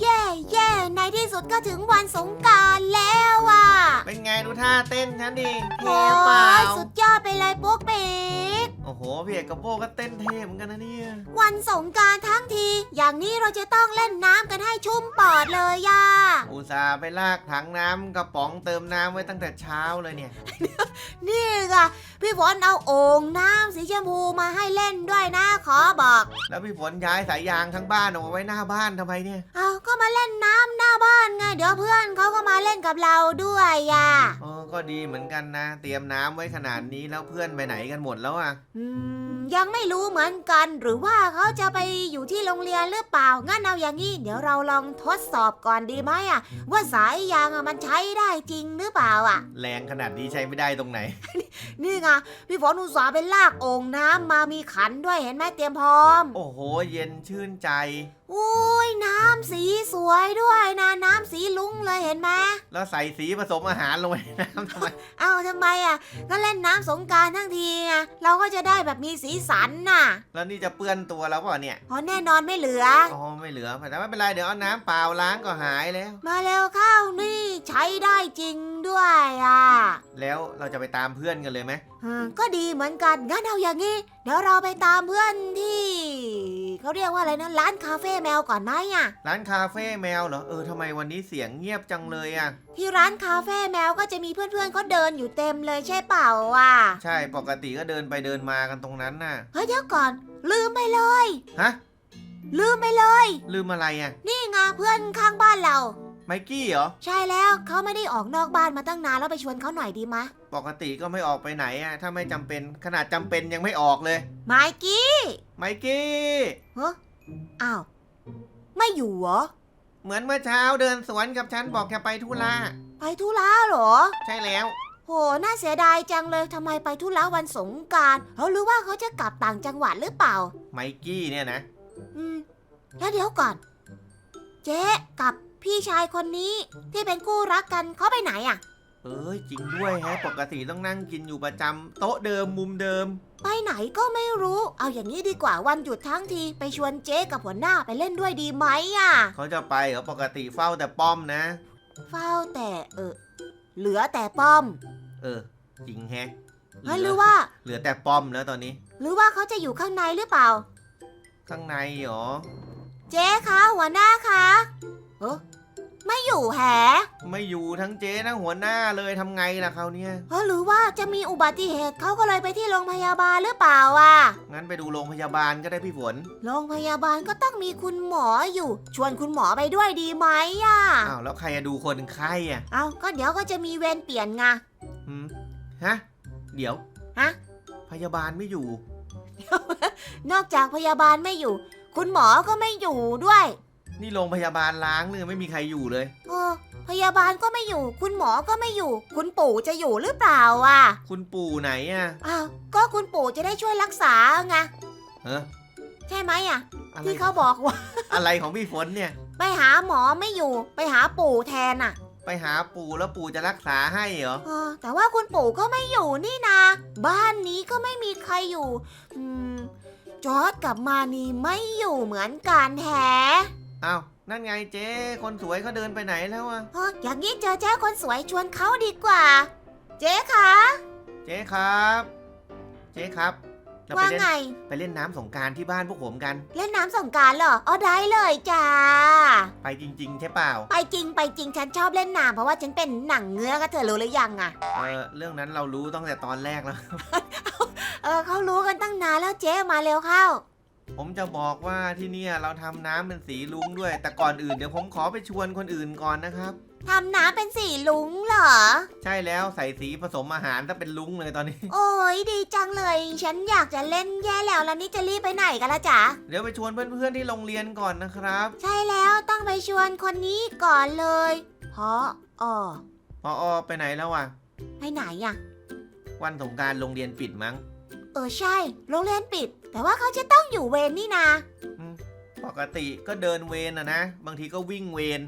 เย่เย่ในที่สุดก็ถึงวันสงกรารแล้วอะเป็นไงดูท่าเต้นฉันดิเท่โอ้เปล่ายสุดยอดไปเลยปุ๊กปิ๊ก โอ้โหพี่เอกกับโบก็เต้นเท่เหมือนกันนะเนี่ยวันสงกรารทั้งที อย่างนี้เราจะต้องเล่นน้ำกันให้ชุ่มปอดเลยย่าอุตส่าห์ไปลากถังน้ำกระป๋องเติมน้ำไว้ตั้งแต่เช้าเลยเนี่ย นี่ไง พี่ฝนเอาโอ่งน้ำสีชมพูมาให้เล่นด้วยนะขอบอกแล้วพี่ฝนย้ายสายยางทั้งบ้านออกมาไว้หน้าบ้านทำไมเนี่ย เอาก็มาเล่นน้ำหน้าบ้านไงเดี๋ยวเพื่อนเขาก็มาเล่นกับเราด้วยย่าเออก็ดีเหมือนกันนะ เตรียมน้ำไว้ขนาดนี้แล้วเพื่อนไปไหนกันหมดแล้วอะ อืม ยังไม่รู้เหมือนกัน หรือว่าเขาจะไปอยู่ที่โรงเรียนหรือเปล่า งั้นเอาอย่างนี้ เดี๋ยวเราลองทดสอบก่อนดีไหมอะว่าสายยางอะมันใช้ได้จริงหรือเปล่าอะแรงขนาดนี้ใช้ไม่ได้ตรงไหน นี่ไงพี่ฝนอุตส่าห์ไปลากโอ่งน้ำมามีขันด้วยเห็นไหมเตรียมพร้อม โอ้โห เย็นชื่นใจอุ้ยน้ำสีสวยด้วยนะน้ำสีลุ้งเลยเห็นไหมแล้วใส่สีผสมอาหารลงไปในน้ำทำไม เอ้าทำไมอะก็เล่นน้ำสงกรารทั้งทีไงเราก็จะได้แบบมีสีสันน่ะแล้วนี่จะเปื้อนตัวแล้วเปล่าเนี่ยเพราะแน่นอนไม่เหลือ อ๋อไม่เหลือแต่ไม่เป็นไรเดี๋ยวเอาน้ำเปล่าล้างก็หายแล้ว มาเร็วเข้านี่ใช้ได้จริงด้วยอะแล้วเราจะไปตามเพื่อนกันเลยไหม อืมก็ดีเหมือนกันงั้นเอาอย่างนี้ เดี๋ยวเราไปตามเพื่อนที่ เขาเรียกว่าอะไรนะร้านคาเฟ่แมวก่อนไหมอะ ร้านคาเฟ่แมวเหรอ เออทำไมวันนี้เสียงเงียบจังเลยอะ ที่ร้านคาเฟ่แมวก็จะมีเพื่อนๆเขาเดินอยู่เต็มเลยใช่เปล่าอะใช่ปกติก็เดินไปเดินมากันตรงนั้นน่ะ เฮ้ยเดี๋ยวก่อน ลืมไปเลย ฮะ ลืมไปเลย ลืมอะไรอะ นี่ไงเพื่อนข้างบ้านเรา ไมกี้เหรอ ใช่แล้วเขาไม่ได้ออกนอกบ้านมาตั้งนานแล้วไปชวนเขาหน่อยดีมะปกติก็ไม่ออกไปไหนอะ ถ้าไม่จำเป็น ขนาดจำเป็นยังไม่ออกเลย ไมกี้ ไมกี้เฮ้อ้าว ไม่อยู่เหรอ เหมือนเมื่อเช้าเดินสวนกับฉันบอกจะไปธุระไปธุระเหรอ ใช่แล้ว โห น่าเสียดายจังเลยทำไมไปธุระวันสงกรารเขาหรือว่าเขาจะกลับต่างจังหวัดหรือเปล่า ไมกี้เนี่ยนะ อืม แล้วเดี๋ยวก่อน เจ๊กับพี่ชายคนนี้ที่เป็นคู่รักกันเขาไปไหนอะ เอ้ยจริงด้วยแฮะปกติต้องนั่งกินอยู่ประจำโต๊ะเดิมมุมเดิม ไปไหนก็ไม่รู้ เอาอย่างนี้ดีกว่าวันหยุดทั้งทีไปชวนเจ๊กับหัวหน้าไปเล่นด้วยดีไหมอะเขาจะไปเหรอปกติเฝ้าแต่ป้อมนะ เฝ้าแต่เออเหลือแต่ป้อมเออ จริงแฮะเฮ้ยหรือว่า เหลือแต่ป้อมแล้วตอนนี้ หรือว่าเขาจะอยู่ข้างในหรือเปล่า ข้างในเหรอ เจ๊คะหัวหน้าคะเออ ไม่อยู่แฮะไม่อยู่ทั้งเจ๊ทั้งหัวหน้าเลยทำไงล่ะเขาวเนี่ยเออหรือว่าจะมีอุบัติเหตุเขาก็เลยไปที่โรงพยาบาลหรือเปล่าอะ งั้นไปดูโรงพยาบาลก็ได้พี่ฝน โรงพยาบาลก็ต้องมีคุณหมออยู่ ชวนคุณหมอไปด้วยดีไหมอะ อ้าวแล้วใครจะดูคนไข้อะเอาก็เดี๋ยวก็จะมีเวรเปลี่ยนไง หืมฮะ เดี๋ยวฮะ พยาบาลไม่อยู่ นอกจากพยาบาลไม่อยู่ คุณหมอก็ไม่อยู่ด้วย นี่โรงพยาบาลล้างเลยไม่มีใครอยู่เลย เออพยาบาลก็ไม่อยู่ คุณหมอก็ไม่อยู่ คุณปู่จะอยู่หรือเปล่าอะคุณปู่ไหนอะอ้าวก็คุณปู่จะได้ช่วยรักษาไงเออใช่ไหมอะ อะไรที่เขาบอกว่า อะไรของพี่ฝนเนี่ย ไปหาหมอไม่อยู่ ไปหาปู่แทนอะไปหาปู่แล้วปู่จะรักษาให้เหรอ เออแต่ว่าคุณปู่ก็ไม่อยู่นี่นาบ้านนี้ก็ไม่มีใครอยู่ อืมจอร์ดกับมานีไม่อยู่เหมือนกันแฮะ อ้าวนั่นไงเจ๊คนสวยเขาเดินไปไหนแล้วอะเอออย่างนี้เจอเจ้าคนสวยชวนเขาดีกว่า เจ๊คะเจ๊ครับ เจ๊ครับเราไปว่าเล่นไง ไปเล่นน้ำสงกรารที่บ้านพวกผมกัน เล่นน้ำสงกรารเหรออ๋อได้เลยจ้า ไปจริง ๆ ใช่เปล่า ไปจริงไปจริงฉันชอบเล่นน้ำเพราะว่าฉันเป็นหนังเงือกอะเธอรู้หรือยังอะเออเรื่องนั้นเรารู้ตั้งแต่ตอนแรกแล้ว เออเขารู้กันตั้งนานแล้วเจ๊มาเร็วเข้า ผมจะบอกว่าที่เนี่ยเราทำน้ำเป็นสีลุ้งด้วย แต่ก่อนอื่นเดี๋ยวผมขอไปชวนคนอื่นก่อนนะครับ ทำน้ำเป็นสีลุงเหรอ ใช่แล้วใส่สีผสมอาหารถ้าเป็นลุ้งเลยตอนนี้ โอ้ยดีจังเลย ฉันอยากจะเล่นแย่แล้วแล้วนี่จะรีบไปไหนกันละจ๊ะ เดี๋ยวไปชวนเพื่อนๆที่โรงเรียนก่อนนะครับ ใช่แล้วต้องไปชวนคนนี้ก่อนเลยเพราะอ๋อพออไปไหนแล้วอะ ไปไหนอะวันสงกรารโรงเรียนปิดมั้ง เออใช่ โรงเรียนปิด แต่ว่าเขาจะต้องอยู่เวรนี่นา ปกติก็เดินเวรนะนะ บางทีก็วิ่งเวร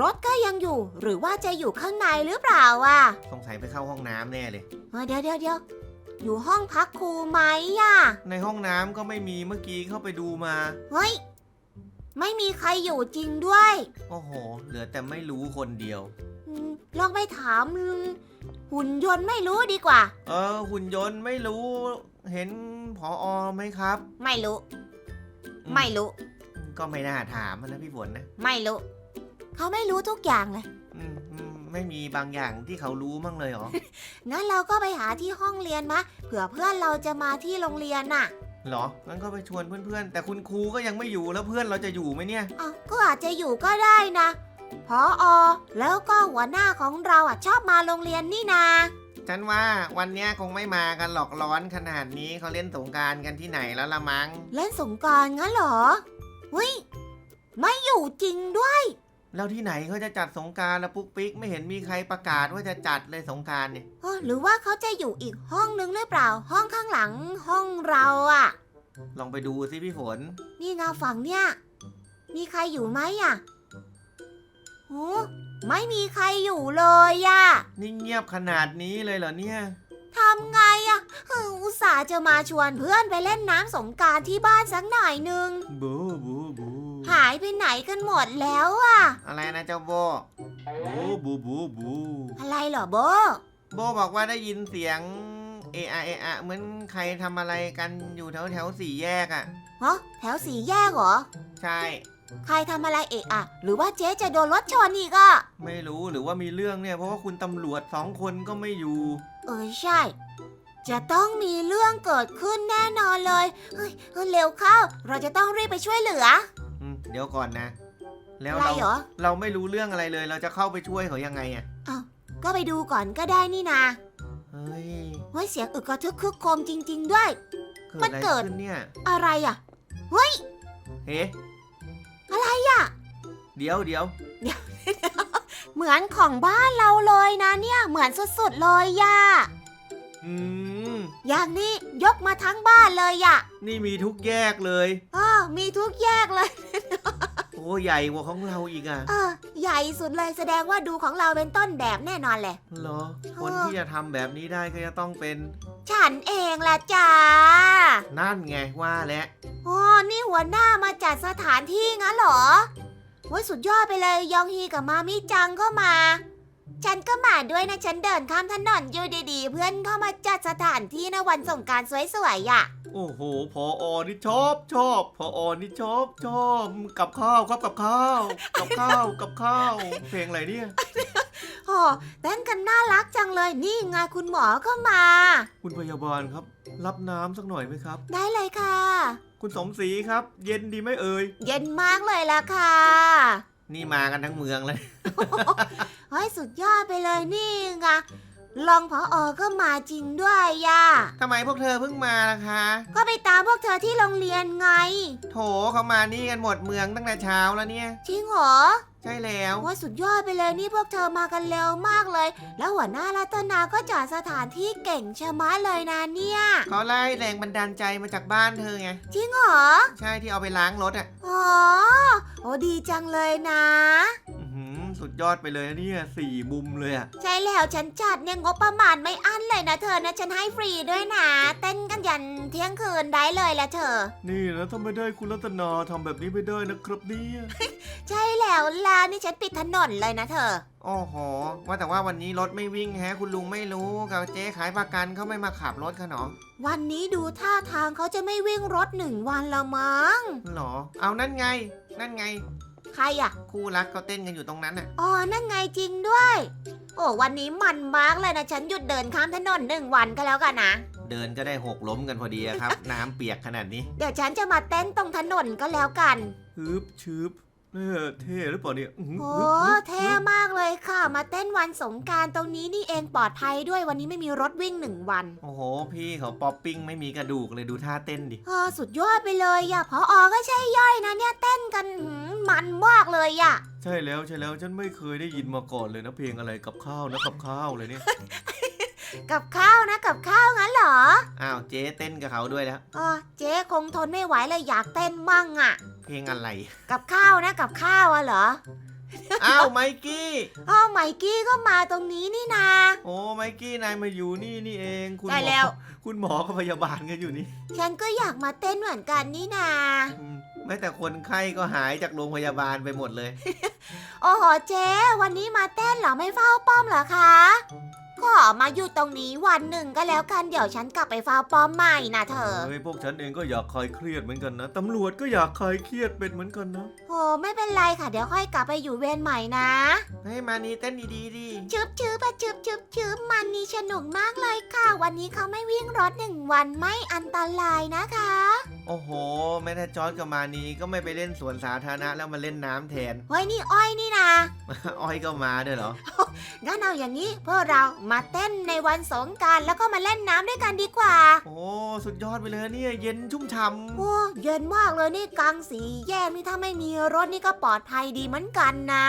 รถก็ยังอยู่ หรือว่าจะอยู่ข้างในหรือเปล่าอะสงสัยไปเข้าห้องน้ำแน่เลย เออเดี๋ยวเดี๋ยวเดี๋ยวอยู่ห้องพักครูไหมอะในห้องน้ำก็ไม่มีเมื่อกี้เข้าไปดูมา เฮ้ย ไม่มีใครอยู่จริงด้วยโอ้โห เหลือแต่ไม่รู้คนเดียว อืมลองไปถาม หุ่นยนต์ไม่รู้ดีกว่า เออหุ่นยนต์ไม่รู้ เห็นพออไหมครับ ไม่รู้ อืไม่รู้ ก็ไม่น่าถามนะพี่ฝนนะไม่รู้ เขาไม่รู้ทุกอย่างเลย อืมอืมไม่มีบางอย่างที่เขารู้มั่งเลยเหรอ งั้นเราก็ไปหาที่ห้องเรียนมะ เผื่อเพื่อนเราจะมาที่โรงเรียนน่ะเหรองั้นก็ไปชวนเพื่อนๆ แต่คุณครูก็ยังไม่อยู่แล้วเพื่อนเราจะอยู่ไหมเนี่ยอ้าวก็อาจจะอยู่ก็ได้นะพออแล้วก็หัวหน้าของเราอะชอบมาโรงเรียนนี่นา ฉันว่าวันเนี้ยคงไม่มากันหรอกร้อนขนาดนี้เขาเล่นสงกรารกันที่ไหนแล้วละมั้ง เล่นสงกรารงั้นเหรอเฮ้ยไม่อยู่จริงด้วย แล้วที่ไหนเขาจะจัดสงกรารแล้วปุ๊กปิ๊กไม่เห็นมีใครประกาศว่าจะจัดเลยสงกรารเนี่ย เออหรือว่าเขาจะอยู่อีกห้องนึงหรือเปล่า ห้องข้างหลังห้องเราอะลองไปดูสิพี่ฝน นี่ไงฝั่งเนี่ย มีใครอยู่ไหมอะโอ้ ไม่มีใครอยู่เลยอะนี่เงียบขนาดนี้เลยเหรอเนี่ย ทำไงอะเอออุตส่าห์จะมาชวนเพื่อนไปเล่นน้ำสงกรารที่บ้านสักหน่อยนึง บูบูบูหายไปไหนกันหมดแล้วอะอะไรนะเจ้าโบบูบูบูบูอะไรเหรอโบ โบบอกว่าได้ยินเสียงเอะอะเอะอะเหมือนใครทำอะไรกันอยู่แถวแถวสี่แยกอะ่ะฮะแถวสีแยกเหรอ ใช่ ใครทำอะไรเอะอะ หรือว่าเจ๊จะโดนรถชนอีกอะไม่รู้หรือว่ามีเรื่องเนี่ย เพราะว่าคุณตำรวจสองคนก็ไม่อยู่ เออใช่ จะต้องมีเรื่องเกิดขึ้นแน่นอนเลยเฮ้ยเฮ้ยเร็วเข้า เราจะต้องรีบไปช่วยเหลืออืมเดี๋ยวก่อนนะ แล้วอะไรเราเหรอเราไม่รู้เรื่องอะไรเลย เราจะเข้าไปช่วยเขายังไงอะ่ะก็ไปดูก่อนก็ได้นี่นาเฮ้ยเฮ้ยเสียงอึกกระทึกคึกโครมจริง ๆ ด้วย เกิดมันอะไรเกิดขึ้นเนี่ย อะไรอะเฮ้ อะไรอะ เดี๋ยวเดี๋ยวเหมือนของบ้านเราเลยนะเนี่ย เหมือนสุดๆเลยย่าอืม อย่างนี้ยกมาทั้งบ้านเลยย่ะนี่มีทุกแยกเลยอ๋อมีทุกแยกเลย โอ้ใหญ่กว่าของเราอีกอะ่ะเออใหญ่สุดเลยแสดงว่าดูของเราเป็นต้นแบบแน่นอนแหละเหรอ คนที่จะทำแบบนี้ได้ก็จะต้องเป็น ฉันเองล่ะจ้า นั่นไงว่าแล้ว อ๋อ นี่หัวหน้ามาจัดสถานที่งั้นเหรอโว้ยสุดยอดไปเลยยองฮีกับมามิจังก็มา ฉันก็มาด้วยนะฉันเดินข้ามถนนอยู่ดีๆ เพื่อนเข้ามาจัดสถานที่นะวันสงกรารสวยๆอะ โอ้โหพออนี่ชอบชอบพออนี่ชอบชอบกับข้าวครับกับข้าว กับข้าวกับข้าว เพลงอะไรเนี่ยโอ้เต้นกันน่ารักจังเลยนี่ไงคุณหมอก็มา คุณพยาบาลครับ รับน้ำสักหน่อยไหมครับ ได้เลยค่ะ คุณสมศรีครับ เย็นดีไหมเอ่ย เย็นมากเลยล่ะค่ะ นี่มากันทั้งเมืองเลย เฮ้ยสุดยอดไปเลยนี่ไงรองผออก็มาจริงด้วยย่าทำไมพวกเธอเพิ่งมาล่ะคะ ก็ไปตามพวกเธอที่โรงเรียนไง โถเขามานี่กันหมดเมืองตั้งแต่เช้าแล้วเนี่ย จริงเหรอ ใช่แล้วว่าสุดยอดไปเลยนี่พวกเธอมากันเร็วมากเลย แล้วหัวหน้ารัตนาก็จัดสถานที่เก่งชะมัดเลยนะเนี่ยเขาไล่แรงบันดาลใจมาจากบ้านเธอไงจริงเหรอใช่ที่เอาไปล้างรถอะอ๋อโอ้ดีจังเลยนะอื้อหือ สุดยอดไปเลยนะเนี่ยสี่มุมเลยอะใช่แล้วฉันจัดเนี่ยงบประมาณไม่อั้นเลยนะเธอนะฉันให้ฟรีด้วยนะ เต้นกันยันเที่ยงคืนได้เลยละเธอ นี่นะถ้าไม่ได้คุณรัตนาทำแบบนี้ไม่ได้นะครับเนี่ยใช่แล้วล่ะนี่ฉันปิดถนนเลยนะเธอ โอ้โห ว่าแต่ว่าวันนี้รถไม่วิ่งแฮะ คุณลุงไม่รู้กับเจ๊ขายประกันเขาไม่มาขับรถเขาหนอวันนี้ดูท่าทางเขาจะไม่วิ่งรถหนึ่งวันละมั้งหรอ เอานั่นไง นั่นไง ใครอะคู่รักเขาเต้นกันอยู่ตรงนั้นอะอ๋อ นั่นไงจริงด้วย โอ้วันนี้มันมากเลยนะฉันหยุดเดินข้ามถนนหนึ่งวันก็แล้วกันนะ เดินก็ได้หกล้มกันพอดีอะครับ น้ำเปียกขนาดนี้ เดี๋ยวฉันจะมาเต้นตรงถนนก็แล้วกัน ฮึบชืบ เออเท่หรือเปล่าเนี่ยอื้อหือโอ้ฮึบฮึบเท่มากเลยค่ะ มาเต้นวันสงกรารตรงนี้นี่เองปลอดภัยด้วยวันนี้ไม่มีรถวิ่งหนึ่งวันโอ้โห พี่เขาป๊อปปิ้งไม่มีกระดูกเลยดูท่าเต้นดิอ่าสุดยอดไปเลยอย่าพออก็ใช่ย่อยนะเนี่ยเต้นกันหืมมันมากเลยอะใช่แล้วใช่แล้วฉันไม่เคยได้ยินมาก่อนเลยนะเพลงอะไรกับข้าวนะกับข้าวเลยเนี่ย กับข้าวนะกับข้าวงั้นเหรออ้าวเจ๊เต้นกับเขาด้วยแล้ว อ๋อเจ๊คงทนไม่ไหวเลยอยากเต้นมั่งอะเพลงอะไร กับข้าวนะกับข้าวอะเหรออ้าวไมกี้ อ๋อไมกี้ก็มาตรงนี้นี่นาโอ้ไมกี้นายมาอยู่นี่นี่เอง คุณหได้มอแล้ว คุณหมอกับพยาบาลกันอยู่นี่ฉันก็อยากมาเต้นเหมือนกันนี่นา อืมแหมม้แต่คนไข้ก็หายจากโรงพยาบาลไปหมดเลย โอ้โหเจ๊ วันนี้มาเต้นเหรอไม่เฝ้าป้อมเหรอคะก็ มาอยู่ตรงนี้วันหนึ่งก็แล้วกันเดี๋ยวฉันกลับไปเฝ้าป้อมใหม่นะเธอ เฮ้ยพวกฉันเองก็อยากคลายเครียดเหมือนกันนะตำรวจก็อยากคลายเครียดเป็นเหมือนกันนะโอ้ไม่เป็นไรค่ะเดี๋ยวค่อยกลับไปอยู่เวรใหม่นะ ให้มานีเต้นดีๆดิชึบชึบอะชึบชึบชึบมันนี่สนุกมากเลยค่ะ วันนี้เขาไม่วิ่งรถหนึ่งวันไม่อันตรายนะคะโอ้โห แม่ถ้าจอร์ดกับมานีก็ไม่ไปเล่นสวนสาธารณะแล้วมาเล่นน้ำแทน เฮ้ยนี่อ้อยนี่นะอ้อยก็มาด้วยเหรอ งั้นเอาอย่างนี้พวกเรามาเต้นในวันสงกรารแล้วก็มาเล่นน้ำด้วยกันดีกว่า โอ้สุดยอดไปเลยเนี่ยเย็นชุ่มฉ่โอ้เย็นมากเลยนี่กลางสีแยกนี่ถ้าไม่มีรถนี่ก็ปลอดภัยดีเหมือนกันนะ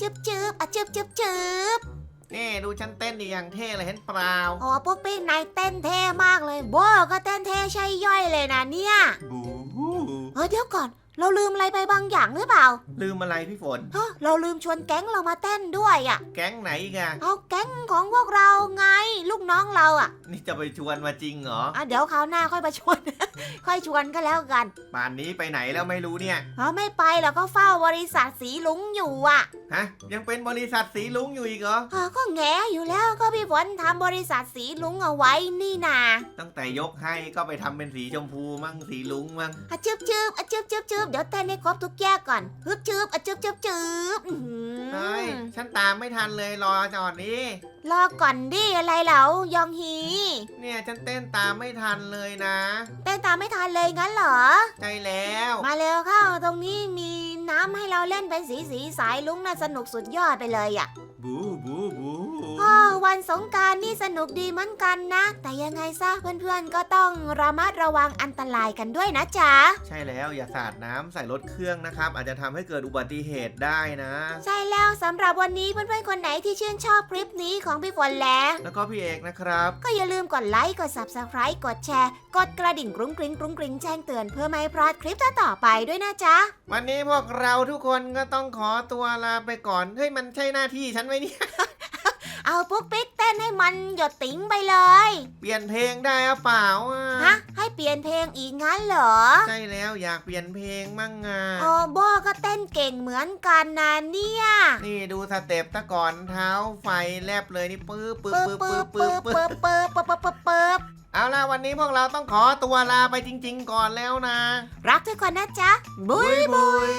จึบจึบอะจึบจึบจึบำนี่ดูฉันเต้นดีอย่างเท่เลยเห็นเปล่า อ๋อพวกปิ๊กนายเต้นเท่ม เดี๋ยวก่อน เราลืมอะไรไปบางอย่างหรือเปล่าลืมอะไรพี่ฝน เฮ้ยเราลืมชวนแก๊งเรามาเต้นด้วยอะ แก๊งไหนอีกันเอาแก๊งของพวกเราไง ลูกน้องเราอะนี่จะไปชวนมาจริงเหรอ อะเดี๋ยวคราวหน้าค่อยมาชวน ค่อยชวนก็แล้วกันป่านนี้ไปไหนแล้วไม่รู้เนี่ยเราไม่ไปเราก็เฝ้าบริษัทสีลุงอยู่อะฮะ ยังเป็นบริษัทสีลุงอยู่อีกเหรอ เออก็แงอยู่แล้วก็พี่ฝนทำบริษัทสีลุงเอาไว้นี่นาตั้งแต่ยกให้ก็ไปทำเป็นสีชมพูมั่งสีลุงมั่งอะจึบจึบอะจึบจึบจึบเดี๋ยวเต้นให้ครบทุกแยกก่อนฮึบจึบอะจึบจึบจึบอื้อหืเฮ้ยอฉันตามไม่ทันเลยรอจอดนี้ รอก่อนดิอะไรเหลายองฮีเนี่ยฉันเต้นตามไม่ทันเลยนะ เต้นตามไม่ทันเลยงั้นเหรอใช่แล้ว มาเร็วเข้าตรงนี้มีน้ำให้เราเล่นเป็นสีสีสายลุงน่าสนุกสุดยอดไปเลยอะ บูบูบู อ๋อวันสงกรารนี่สนุกดีเหมือนกันนะ แต่ยังไงซะเพื่อนๆก็ต้องระมัดระวังอันตรายกันด้วยนะจ๊ะ ใช่แล้วอย่าสาดน้ำใส่รถเครื่องนะครับ อาจจะทำให้เกิดอุบัติเหตุได้นะ ใช่แล้วสำหรับวันนี้เพื่อนๆคนไหนที่ชื่นชอบคลิปนี้ของพี่ฝนแล้ว แล้วก็พี่เอกนะครับ ก็อย่าลืมกดไลค์กด Subscribe กดแชร์ กดกระดิ่งกรุ้งกริ้งกรุ้งกริ้งแจ้งเตือนเพื่อไม่ให้พลาดคลิปต่อๆไปด้วยนะจ๊ะ วันนี้พวกเราทุกคนก็ต้องขอตัวลาไปก่อนเฮ้ยมันใช่หน้าที่ฉันไหมเนี่ย เอาปุ๊กปิ๊กเต้นให้มันหยดติ๋งไปเลย เปลี่ยนเพลงได้หรือเปล่าอะฮะ ให้เปลี่ยนเพลงอีกงั้นเหรอใช่แล้วอยากเปลี่ยนเพลงมั่งอะโอ้โบก็เต้นเก่งเหมือนกันนะเนี่ย นี่ดูสเต็ปตะก่อนเท้าไฟแลบเลยนี่ปื๊บปื๊บปึ๊บปื๊บปึ๊ปื๊บบปึ๊ปื๊บบปึ๊บปึ๊บปึ๊บปึ๊บปึ๊บเอาล่ะวันนี้พวกเราต้องขอตัวลาไปจริง ๆ ก่อนแล้วนะ รักทุกคนนะจ๊ะบุยบุย